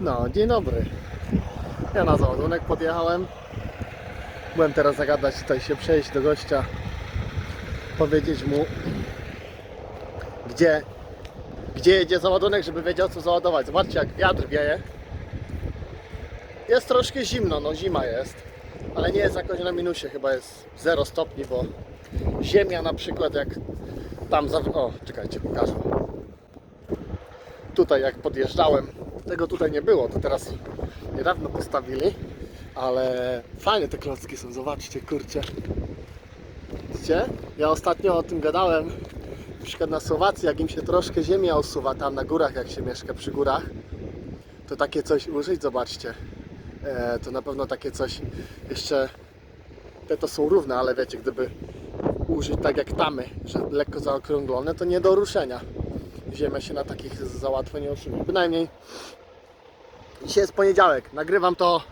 No, dzień dobry. Ja na załadunek podjechałem. Byłem teraz zagadać, tutaj się przejść do gościa. Powiedzieć mu, gdzie, gdzie jedzie załadunek, żeby wiedział co załadować. Zobaczcie jak wiatr wieje. Jest troszkę zimno, no zima jest. Ale nie jest jakoś na minusie, chyba jest 0 stopni, bo ziemia na przykład jak tam za... O, czekajcie, pokażę. Tutaj jak podjeżdżałem, tego tutaj nie było, to teraz niedawno postawili, ale fajne te klocki są, zobaczcie, kurczę. Widzicie? Ja ostatnio o tym gadałem, na przykład na Słowacji, jak im się troszkę ziemia usuwa tam na górach, jak się mieszka przy górach, to takie coś użyć, zobaczcie. E, to na pewno takie coś jeszcze, te to są równe, ale wiecie, gdyby użyć tak jak tamy, że lekko zaokrąglone, to nie do ruszenia. Ziemia się na takich za łatwo nie utrzymuje. Bynajmniej dzisiaj jest poniedziałek, nagrywam to,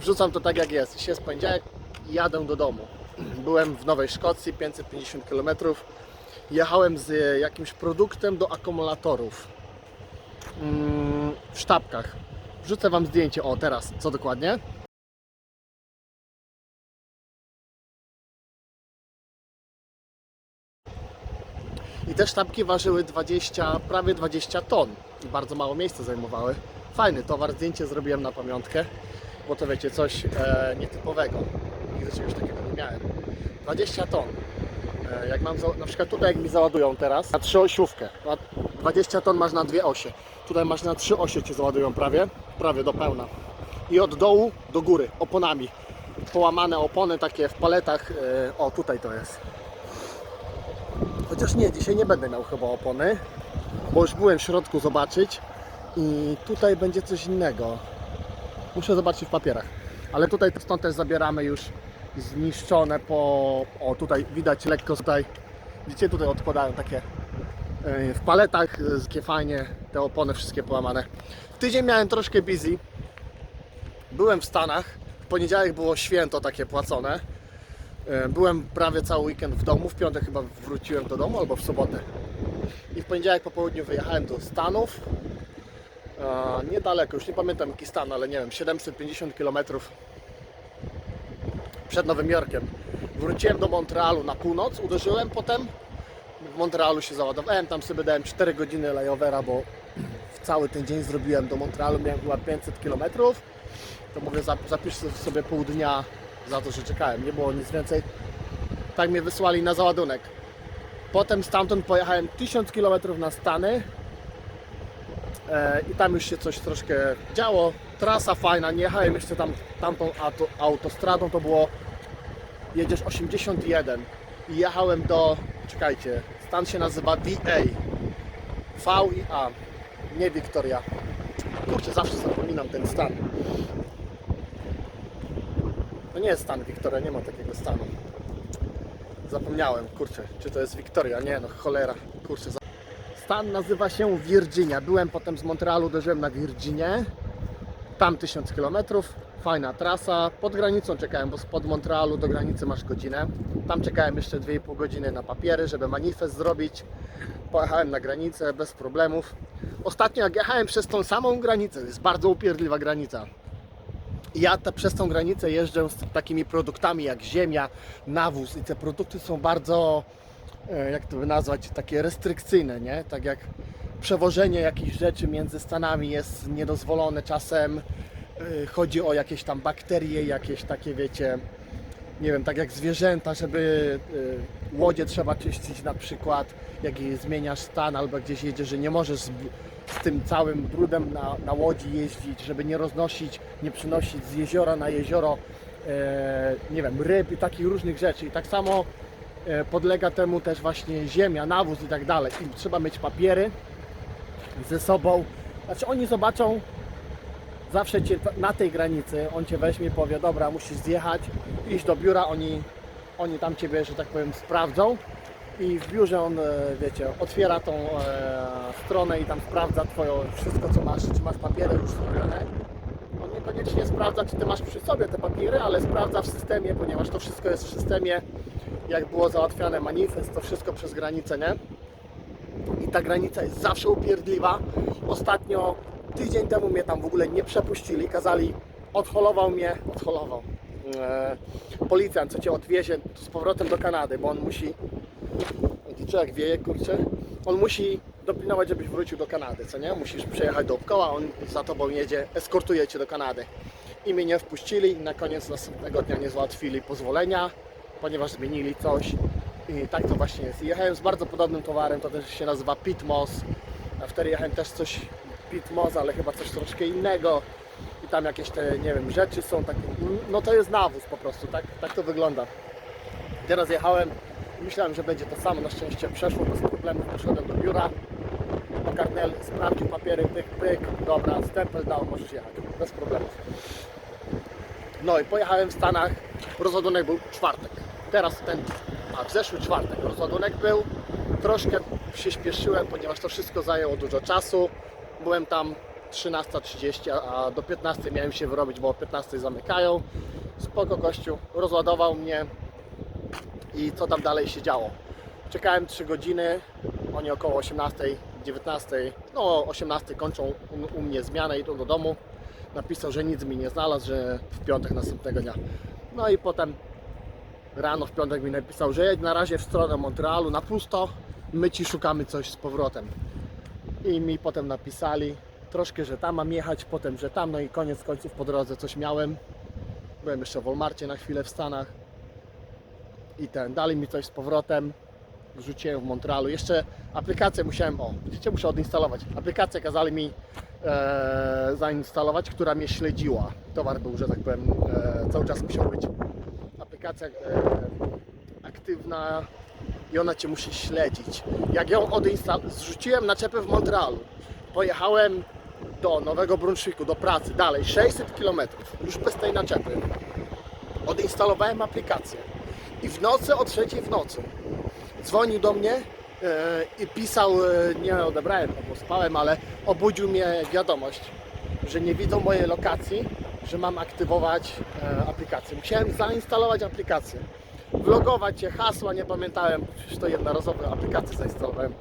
wrzucam to tak jak jest. Dzisiaj jest poniedziałek i jadę do domu. Byłem w Nowej Szkocji, 550 km. Jechałem z jakimś produktem do akumulatorów Mm, w sztabkach. Wrzucę Wam zdjęcie, o teraz, co dokładnie. Te sztabki ważyły 20, prawie 20 ton i bardzo mało miejsca zajmowały. Fajny towar, zdjęcie zrobiłem na pamiątkę, bo to wiecie, coś e, nietypowego. Nigdy czegoś takiego nie miałem. 20 ton. E, jak mam na przykład tutaj, jak mi załadują teraz, na trzy osiówkę. Na 20 ton masz na dwie osie. Tutaj masz na trzy osie cię załadują prawie, prawie do pełna. I od dołu do góry, oponami. Połamane opony takie w paletach. E, o, tutaj to jest. Chociaż nie, dzisiaj nie będę miał chyba opony, bo już byłem w środku zobaczyć i tutaj będzie coś innego. Muszę zobaczyć w papierach. Ale tutaj stąd też zabieramy już zniszczone po... O, tutaj widać lekko tutaj. Widzicie, tutaj odkładają takie e, w paletach, e, takie fajnie, te opony wszystkie połamane. W tydzień miałem troszkę busy. Byłem w Stanach. W poniedziałek było święto takie płacone. E, Byłem prawie cały weekend w domu, w piątek chyba wróciłem do domu albo w sobotę. I w poniedziałek po południu wyjechałem do Stanów. E, Niedaleko, już nie pamiętam jaki stan, ale nie wiem, 750 km przed Nowym Jorkiem. Wróciłem do Montrealu na północ, uderzyłem potem. W Montrealu się załadowałem, tam sobie dałem 4 godziny layovera, bo w cały ten dzień zrobiłem do Montrealu, miałem chyba 500 km. To mówię, zap- zapisz sobie pół dnia za to, że czekałem, nie było nic więcej. Tak mnie wysłali na załadunek. Potem stamtąd pojechałem 1000 km na Stany e, i tam już się coś troszkę działo. Trasa fajna, nie jechałem jeszcze tam tamtą auto, autostradą, to było jedziesz 81 i jechałem do, czekajcie, stan się nazywa VA. V i A, nie Victoria. Kurczę, zawsze zapominam ten stan. To nie jest stan Wiktoria, nie ma takiego stanu. Zapomniałem, kurczę, czy to jest Wiktoria? Nie, no cholera, kurczę. Stan nazywa się Virginia. Byłem potem z Montrealu, uderzyłem na Virginię. Tam 1000 km, fajna trasa. Pod granicą czekałem, bo spod Montrealu do granicy masz godzinę. Tam czekałem jeszcze 2,5 godziny na papiery, żeby manifest zrobić. Pojechałem na granicę bez problemów. Ostatnio jak jechałem przez tą samą granicę, jest bardzo upierdliwa granica. Ja te, przez tą granicę jeżdżę z takimi produktami jak ziemia, nawóz i te produkty są bardzo, e, jak to by nazwać, takie restrykcyjne, nie? Tak jak przewożenie jakichś rzeczy między Stanami jest niedozwolone czasem. e, Chodzi o jakieś tam bakterie, jakieś takie, wiecie, nie wiem, tak jak zwierzęta, żeby y, łodzie trzeba czyścić na przykład, jak zmieniasz stan albo gdzieś jedziesz, że nie możesz z, tym całym brudem na, na łodzi jeździć, żeby nie roznosić, nie przynosić z jeziora na jezioro, e, nie wiem, ryb i takich różnych rzeczy. I tak samo e, podlega temu też właśnie ziemia, nawóz i tak dalej. I trzeba mieć papiery ze sobą. Znaczy oni zobaczą, zawsze cię na tej granicy on cię weźmie i powie, dobra, musisz zjechać, iść do biura, oni, oni tam ciebie, że tak powiem, sprawdzą i w biurze on, e, wiecie, otwiera tą e, stronę i tam sprawdza twoje wszystko, co masz, czy masz papiery już zrobione. On niekoniecznie sprawdza, czy ty masz przy sobie te papiery, ale sprawdza w systemie, ponieważ to wszystko jest w systemie, jak było załatwiane manifest, to wszystko przez granicę, nie? i ta granica jest zawsze upierdliwa. Ostatnio tydzień temu mnie tam w ogóle nie przepuścili, kazali, odholował mnie, odholował. E, policjant, co cię odwiezie z powrotem do Kanady, bo on musi, jak wieje, kurczę, on musi dopilnować, żebyś wrócił do Kanady, co nie? Musisz przejechać dookoła, on za tobą jedzie, eskortuje cię do Kanady. I mnie nie wpuścili na koniec następnego dnia nie załatwili pozwolenia, ponieważ zmienili coś. I tak to właśnie jest. I Jechałem z bardzo podobnym towarem, to też się nazywa Pitmos. A wtedy jechałem też coś Pitmos, ale chyba coś troszkę innego. I tam jakieś te, nie wiem, rzeczy są takie, no to jest nawóz po prostu, tak, tak to wygląda. Teraz jechałem, myślałem, że będzie to samo, na szczęście przeszło bez problemu, poszedłem do biura. Ogarnęli, sprawdził papiery, pyk, pyk, dobra, stempel dał, możesz jechać, bez problemów. No i pojechałem w Stanach, rozładunek był czwartek. Teraz ten, a w zeszły czwartek rozładunek był. Troszkę się ponieważ to wszystko zajęło dużo czasu. Byłem tam 13.30, a do 15 miałem się wyrobić, bo o 15 zamykają. Spoko gościu, rozładował mnie i co tam dalej się działo. Czekałem 3 godziny, oni około 18, 19, no 18 kończą u, u mnie zmianę, idą do domu. Napisał, że nic mi nie znalazł, że w piątek następnego dnia. No i potem rano w piątek mi napisał, że jedź na razie w stronę Montrealu na pusto, my ci szukamy coś z powrotem. I mi potem napisali troszkę, że tam mam jechać, potem, że tam, no i koniec końców po drodze coś miałem. Byłem jeszcze w Walmarcie na chwilę w Stanach i ten, dali mi coś z powrotem. Wrzuciłem w Montrealu. Jeszcze aplikację musiałem, o, widzicie, muszę odinstalować. Aplikację kazali mi e, zainstalować, która mnie śledziła. Towar był, że tak powiem, e, cały czas musiał być aplikacja e, aktywna i ona Cię musi śledzić. Jak ją odinstalowałem, zrzuciłem naczepę w Montrealu, pojechałem do Nowego Brunswicku, do pracy, dalej 600 km, już bez tej naczepy. Odinstalowałem aplikację i w nocy o trzeciej w nocy dzwonił do mnie e, i pisał, e, nie odebrałem, bo spałem, ale obudził mnie wiadomość, że nie widzą mojej lokacji, że mam aktywować e, aplikację. Musiałem zainstalować aplikację, wlogować się, hasła nie pamiętałem, przecież to jednorazowe aplikację zainstalowałem.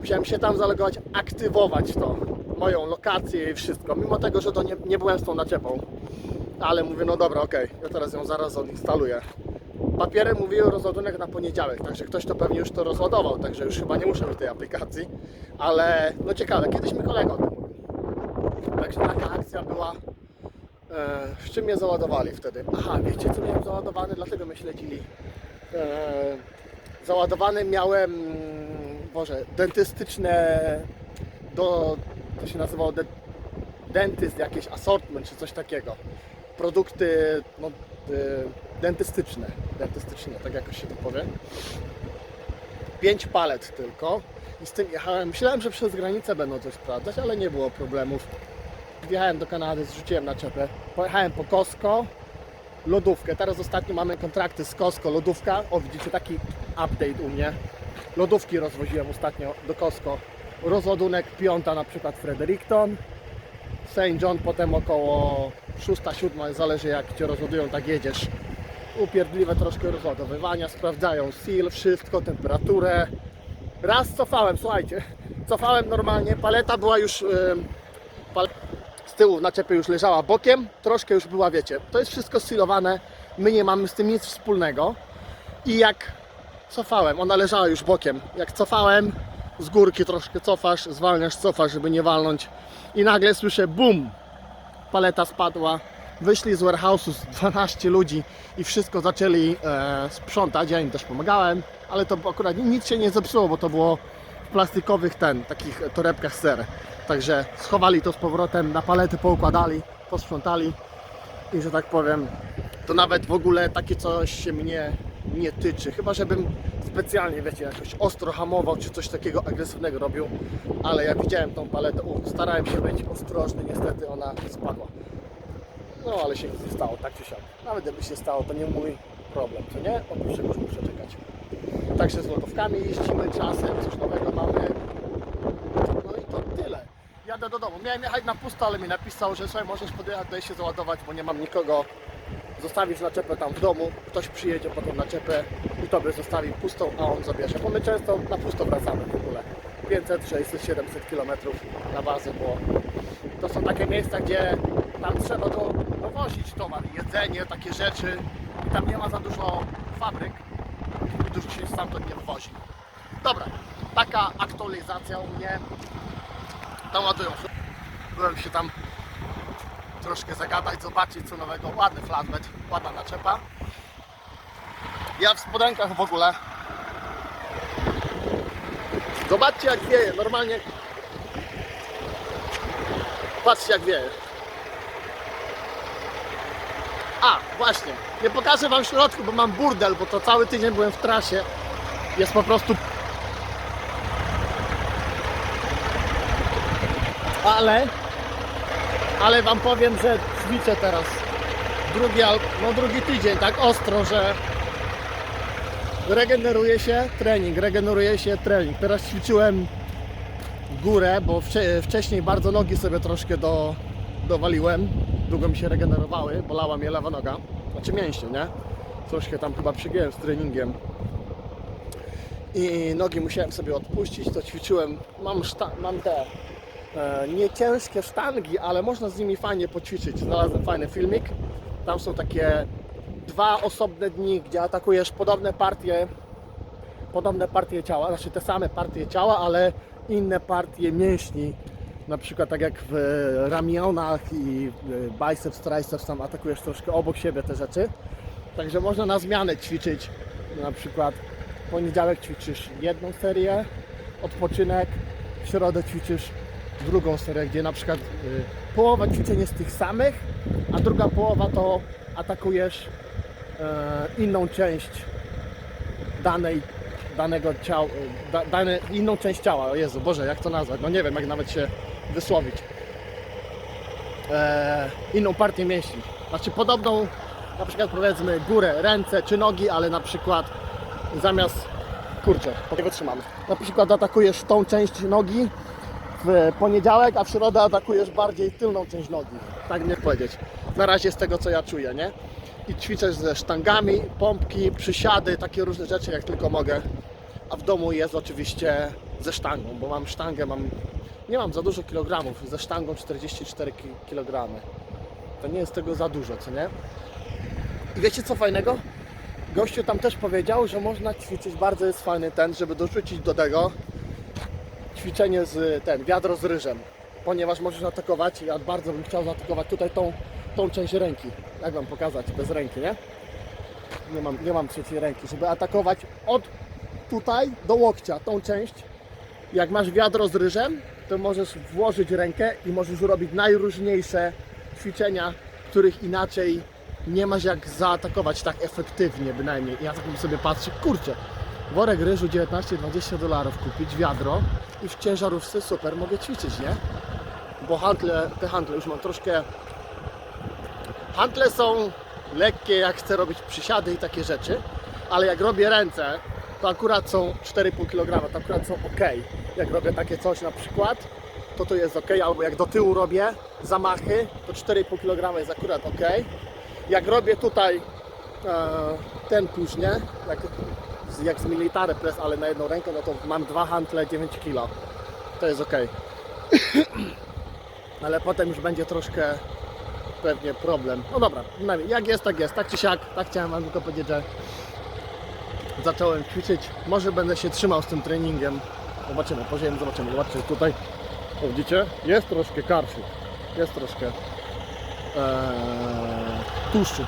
Musiałem się tam zalogować, aktywować to, moją lokację i wszystko, mimo tego, że to nie, nie byłem z tą naczepą. Ale mówię, no dobra, okej, ja teraz ją zaraz odinstaluję. Papiery mówiły rozładunek na poniedziałek, także ktoś to pewnie już to rozładował, także już chyba nie muszę mieć tej aplikacji, ale no ciekawe, kiedyś mi kolega o tym mówił. Także taka akcja była. E, z czym mnie załadowali wtedy? Aha, wiecie co miałem załadowany, dlatego mnie śledzili. E, załadowany miałem, Boże, dentystyczne do, to się nazywało de, dentyst, jakieś assortment czy coś takiego. Produkty no, y, dentystyczne, dentystyczne, tak jakoś się to powie. Pięć palet tylko i z tym jechałem. Myślałem, że przez granicę będą coś sprawdzać, ale nie było problemów. Wjechałem do Kanady, zrzuciłem na czepę. Pojechałem po Costco, lodówkę. Teraz ostatnio mamy kontrakty z Costco, lodówka. O, widzicie taki update u mnie. Lodówki rozwoziłem ostatnio do Costco. Rozładunek piąta na przykład Fredericton. St. John potem około 6-7, zależy jak Cię rozładują, tak jedziesz. Upierdliwe troszkę rozładowywania, sprawdzają seal, wszystko, temperaturę. Raz cofałem, słuchajcie, cofałem normalnie, paleta była już ym, pal z tyłu na czepie już leżała bokiem, troszkę już była, wiecie, to jest wszystko sealowane, my nie mamy z tym nic wspólnego. I jak cofałem, ona leżała już bokiem, jak cofałem, z górki troszkę cofasz, zwalniasz, cofasz, żeby nie walnąć i nagle słyszę BUM! Paleta spadła, wyszli z warehouse'u z 12 ludzi i wszystko zaczęli e, sprzątać, ja im też pomagałem, ale to akurat nic się nie zepsuło, bo to było w plastikowych ten, takich torebkach ser. Także schowali to z powrotem, na palety poukładali, posprzątali i że tak powiem, to nawet w ogóle takie coś się mnie nie tyczy. Chyba, żebym specjalnie, wiecie, jakoś ostro hamował, czy coś takiego agresywnego robił, ale ja widziałem tą paletę, u, starałem się być ostrożny, niestety ona spadła. No, ale się nie stało, tak czy siak. Nawet gdyby się stało, to nie mój problem, co nie? Oprócz czegoś muszę czekać. Także z lotówkami jeździmy czasem, coś nowego mamy. No i to tyle. Jadę do domu. Miałem jechać na pusto, ale mi napisał, że słuchaj, możesz podjechać, daj się załadować, bo nie mam nikogo. Zostawisz naczepę tam w domu, ktoś przyjedzie po tą naczepę i tobie zostawi pustą, a on zabierze. Bo my często na pusto wracamy w ogóle. 500, 600, 700 km na bazę, bo to są takie miejsca, gdzie tam trzeba do, dowozić towar, jedzenie, takie rzeczy. I tam nie ma za dużo fabryk, dużo się stamtąd nie wywozi. Dobra, taka aktualizacja u mnie. Naładują. Byłem się tam troszkę zagadać, zobaczyć co nowego. Ładny flatbed, ładna naczepa. Ja w spodenkach w ogóle. Zobaczcie jak wieje, normalnie. Patrzcie jak wieje. A, właśnie. Nie pokażę wam środku, bo mam burdel, bo to cały tydzień byłem w trasie. Jest po prostu ale ale wam powiem, że ćwiczę teraz drugi, no drugi tydzień tak ostro, że regeneruje się trening, regeneruje się trening. Teraz ćwiczyłem górę, bo wcze- wcześniej bardzo nogi sobie troszkę do, dowaliłem. Długo mi się regenerowały, bolała mnie lewa noga, znaczy mięśnie, nie? Troszkę tam chyba przygiąłem z treningiem i nogi musiałem sobie odpuścić, to ćwiczyłem, mam, mam te e, nie ciężkie sztangi, ale można z nimi fajnie poćwiczyć. Znalazłem fajny filmik. Tam są takie dwa osobne dni, gdzie atakujesz podobne partie, podobne partie ciała, znaczy te same partie ciała, ale inne partie mięśni. Na przykład tak jak w ramionach i w biceps, triceps, tam atakujesz troszkę obok siebie te rzeczy. Także można na zmianę ćwiczyć. Na przykład w poniedziałek ćwiczysz jedną serię, odpoczynek, w środę ćwiczysz drugą serię, gdzie na przykład y, połowa ćwiczeń jest tych samych, a druga połowa to atakujesz e, inną część danej, danego ciała, da, dane, inną część ciała. O Jezu, Boże, jak to nazwać? No nie wiem, jak nawet się wysłowić. E, inną partię mięśni. Znaczy podobną, na przykład powiedzmy górę, ręce czy nogi, ale na przykład zamiast, kurczę, po tego trzymamy. Na przykład atakujesz tą część nogi w poniedziałek, a w środę atakujesz bardziej tylną część nogi. Tak nie powiedzieć. Na razie z tego co ja czuję, nie? I ćwiczę ze sztangami, pompki, przysiady, takie różne rzeczy jak tylko mogę. A w domu jest oczywiście ze sztangą, bo mam sztangę, mam nie mam za dużo kilogramów, ze sztangą 44 ki- kg. To nie jest tego za dużo, co nie? I wiecie co fajnego? Gościu tam też powiedział, że można ćwiczyć, bardzo jest fajny ten, żeby dorzucić do tego ćwiczenie z ten, wiadro z ryżem, ponieważ możesz atakować, ja bardzo bym chciał zaatakować tutaj tą, tą część ręki, jak wam pokazać, bez ręki, nie? Nie mam, nie mam trzeciej ręki, żeby atakować od tutaj do łokcia, tą część, jak masz wiadro z ryżem, to możesz włożyć rękę i możesz robić najróżniejsze ćwiczenia, których inaczej nie masz jak zaatakować tak efektywnie bynajmniej. Ja tak sobie patrzę, kurczę, worek ryżu 19-20 dolarów kupić, wiadro i w ciężarówce super, mogę ćwiczyć, nie? Bo handle, te handle już mam troszkę... Handle są lekkie, jak chcę robić przysiady i takie rzeczy, ale jak robię ręce, to akurat są 4,5 kg, to akurat są ok. Jak robię takie coś na przykład, to to jest ok, albo jak do tyłu robię zamachy, to 4,5 kg jest akurat ok. Jak robię tutaj e, ten nie? Jak, jak z military press, ale na jedną rękę, no to mam dwa handle 9 kg. To jest ok. ale potem już będzie troszkę pewnie problem. No dobra, jak jest, tak jest. Tak czy siak, tak chciałem Wam tylko powiedzieć, że zacząłem ćwiczyć. Może będę się trzymał z tym treningiem. Zobaczymy, poziom zobaczymy. Zobaczcie, tutaj, o, widzicie, jest troszkę karszu. Jest troszkę ee, tłuszczu.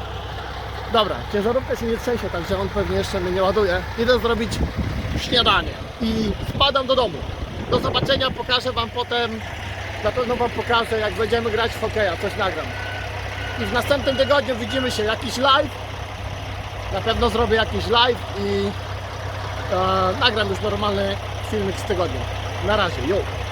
Dobra, ciężarówka się nie trzęsie, także on pewnie jeszcze mnie nie ładuje. Idę zrobić śniadanie i spadam do domu. Do zobaczenia, pokażę Wam potem, na pewno Wam pokażę, jak będziemy grać w hokeja, coś nagram. I w następnym tygodniu widzimy się, jakiś live. Na pewno zrobię jakiś live i e, nagram już normalny filmik z tygodnia. Na razie, jo!